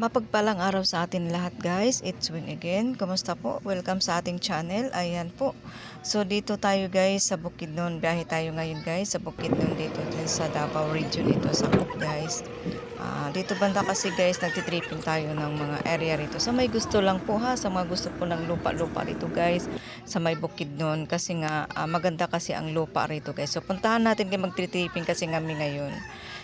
Mapagpalang araw sa atin lahat guys. It's Wing again. Kumusta po? Welcome sa ating channel. Ayan po. So dito tayo guys sa Bukidnon. Biyahe tayo ngayon guys sa Bukidnon dito sa Davao region ito sa guys. Ah, dito banda kasi guys nagtitripping tayo ng mga area rito. Sa may gusto lang po ha. Sa mga gusto po ng lupa-lupa rito guys. Sa may Bukidnon. Kasi nga ah, maganda kasi ang lupa rito guys. So puntahan natin kayo magtitripping kasi kami ngayon.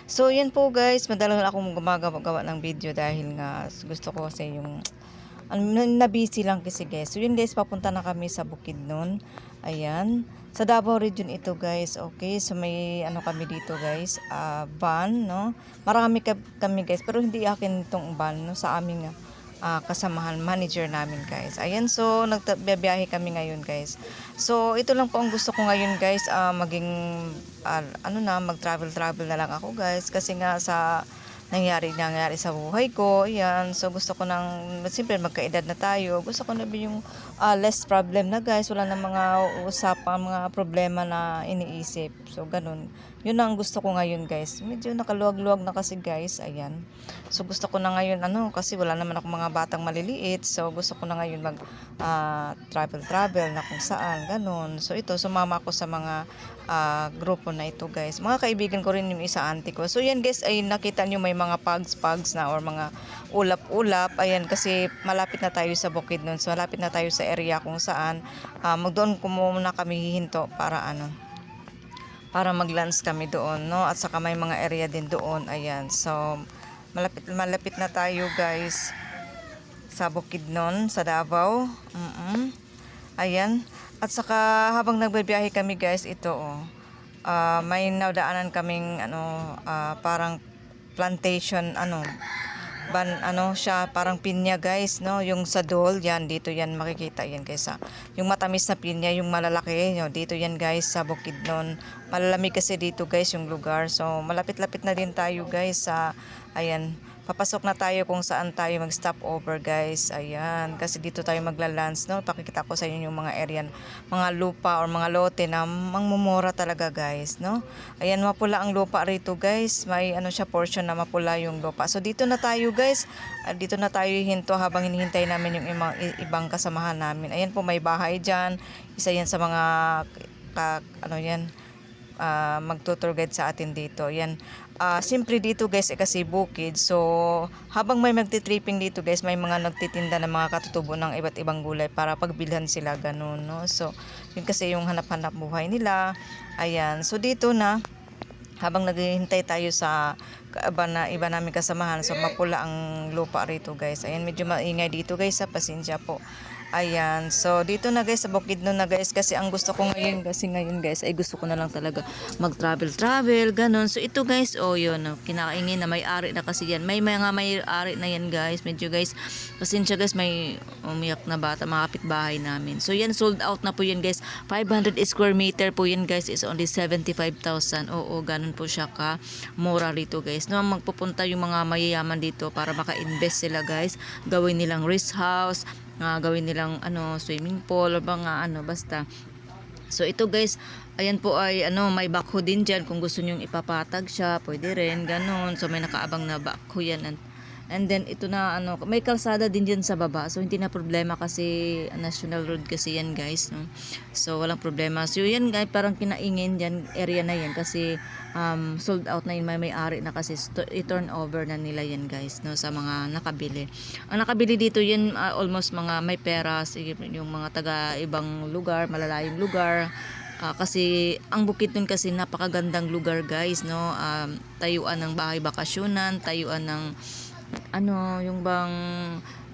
So, yan po guys. Madalang akong gumagawa ng video dahil nga gusto ko kasi yung ano, na- na-busy lang kasi guys. So, yun guys, papunta na kami sa Bukidnon. Ayan. Sa Davao region ito guys. Okay. So, may ano kami dito guys. ah, van, no? Marami ka- kami guys. Pero hindi akin itong van, no? Sa aming ah, kasamahan, manager namin guys. Ayan. So, nagbiyahe kami ngayon guys. So, ito lang po ang gusto ko ngayon guys. ah, maging ah, ano na, mag-travel-travel na lang ako guys. Kasi nga sa nangyari nangyari sa buhay ko. Ayan. So gusto ko nang siyempre magkaedad na tayo. Gusto ko na yung ah, less problem na guys. Wala na mga usapan, mga problema na iniisip. So ganun. Yun ang gusto ko ngayon guys. Medyo nakaluwag-luwag na kasi guys. Ayan. So gusto ko na ngayon ano kasi wala naman ako mga batang maliliit. So gusto ko na ngayon mag ah, travel-travel na kung saan. Ganun. So ito sumama ako sa mga ah, grupo na ito guys. Mga kaibigan ko rin yung isa auntie ko. So yan guys ay nakita nyo may mga pugs-pugs na or mga ulap-ulap. Ayan kasi malapit na tayo sa bukid nun. So malapit na tayo sa area kung saan ah, magdoon ko muna kami hihinto para ano para mag-lunch kami doon no? At saka may mga area din doon ayan. So malapit malapit na tayo guys sa Bukidnon sa Davao. Mm ayan. At saka habang nagbibiyahe kami guys ito oh ah, may nadaanan kaming ano ah, parang plantation ano ban ano siya parang pinya guys no? Yung sa dol yan dito yan makikita yan guys ha. yung matamis na pinya yung malalaki no, dito yan guys sa Bukidnon malalamig kasi dito guys yung lugar. So malapit-lapit na din tayo guys sa ayan papasok na tayo kung saan tayo mag stop over guys. Ayan kasi dito tayo magla-lunch no? Pakikita ko sa inyo yung mga area mga lupa or mga lote na mangmumura talaga guys no? Ayan mapula ang lupa rito guys. May ano siya portion na mapula yung lupa. So dito na tayo guys. Ah, dito na tayo hinto habang hinihintay namin yung ibang, ibang kasamahan namin. Ayan po may bahay dyan. Isa yan sa mga ka, ano yan ah, magtutour guide sa atin dito. Yan. Ah, siyempre dito guys eh, kasi bukid. So habang may magti-tripping dito guys, may mga nagtitinda ng mga katutubo ng iba't ibang gulay para pagbilhan sila ganun, no? So yun kasi yung hanap-hanap buhay nila. Ayan. So dito na habang naghihintay tayo sa iba na iba namin kasamahan so mapula ang lupa rito guys ayan medyo maingay dito guys sa pasensya po ayan. So dito na guys sa Bukidnon na guys kasi ang gusto ko ngayon kasi ngayon guys ay gusto ko na lang talaga mag travel travel ganun. So ito guys oh yun oh, kinakaingin na may ari na kasi yan. May mga may ari na yan guys medyo guys pasensya guys may umiyak na bata mga kapitbahay namin. So yan sold out na po yan guys. 500 square meter po yan guys is only 75,000 oo ganun po siya ka mura rito guys. No magpupunta yung mga mayayaman dito para maka-invest sila guys. Gawin nilang rest house ah, gawin nilang ano swimming pool o mga ano basta So ito guys, ayan po ay ano, may backhoe din dyan kung gusto nyong ipapatag siya, pwede rin, ganun. So may nakaabang na backhoe yan. And, then ito na ano, may kalsada din dyan sa baba. So hindi na problema kasi national road kasi yan guys, no. So walang problema. So yan guys, parang kinaingin dyan area na yan kasi um, sold out na yun, may may-ari na kasi i-turn over na nila yan guys, no, sa mga nakabili. Ang nakabili dito yan ah, almost mga may pera, yung mga taga ibang lugar, malalayong lugar. Ah, kasi ang bukid nun kasi napakagandang lugar guys, no. Um, tayuan ng bahay bakasyonan, tayuan ng ano, yung bang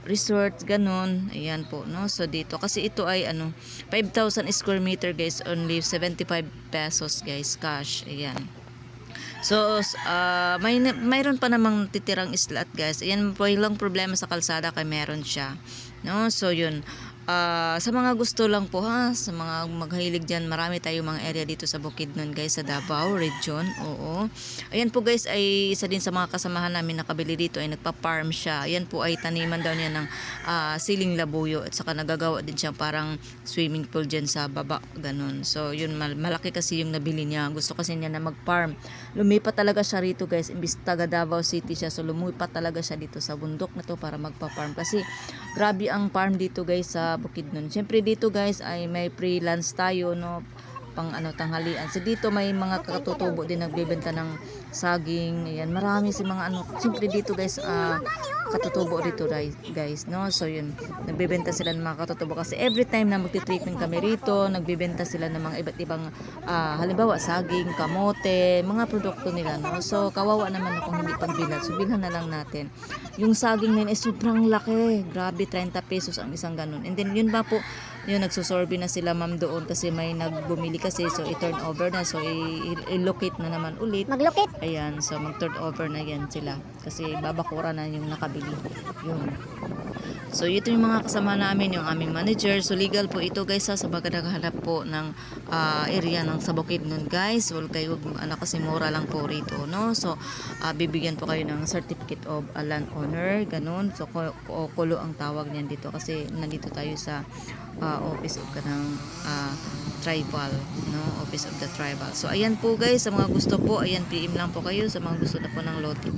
resort, ganun. Ayan po, no? So, dito. Kasi ito ay, ano, 5,000 square meter, guys. Only 75 pesos, guys. Cash. Ayan. So, ah, may, mayroon pa namang titirang slot, guys. Ayan po, lang problema sa kalsada kay meron siya. No? So, yun. Ah, sa mga gusto lang po ha, sa mga maghilig dyan, marami tayong mga area dito sa Bukidnon guys, sa Davao region. Oo. Ayan po guys, ay isa din sa mga kasamahan namin nakabili dito ay nagpa-farm siya. Ayan po ay taniman daw niya ng ah, siling labuyo at saka nagagawa din siya parang swimming pool dyan sa baba. Ganun. So yun, mal- malaki kasi yung nabili niya. Gusto kasi niya na mag-farm. Lumipat talaga siya rito guys. Imbis taga Davao City siya. So lumipat talaga siya dito sa bundok na to para magpa-farm. Kasi grabe ang farm dito guys sa Bukidnon. Siyempre dito guys ay may freelance tayo no pang ano tanghalian. So dito may mga katutubo din nagbebenta ng saging. Ayan, marami si mga ano. Siyempre dito guys ah, katutubo dito guys, no. So yun, nagbebenta sila ng mga katutubo kasi every time na magti-treatment kami rito, nagbebenta sila ng mga iba't ibang ah, halimbawa saging, kamote, mga produkto nila no. So kawawa naman kung hindi pagbilhan. So bilhan na lang natin. Yung saging nila is sobrang laki. Grabe 30 pesos ang isang ganun. And then yun ba po yun nagsusorbe na sila ma'am doon kasi may nagbumili kasi so i-turn over na. So i-locate na naman ulit. Maglukit. ayan so mag-turn over na yan sila. Kasi babakura na yung nakabili. Yun So ito yung mga kasama namin, yung aming manager. So legal po ito guys ha, sa baga naghahanap po ng ah, area ng sa Bukidnon guys. Well kayo, ano kasi mura lang po rito, no? So ah, bibigyan po kayo ng certificate of a land owner, ganun. So kulo ang tawag niyan dito kasi nandito tayo sa ah, office of kanang ah, tribal, no? Office of the tribal. So ayan po guys, sa mga gusto po, ayan PM lang po kayo sa mga gusto na po ng lote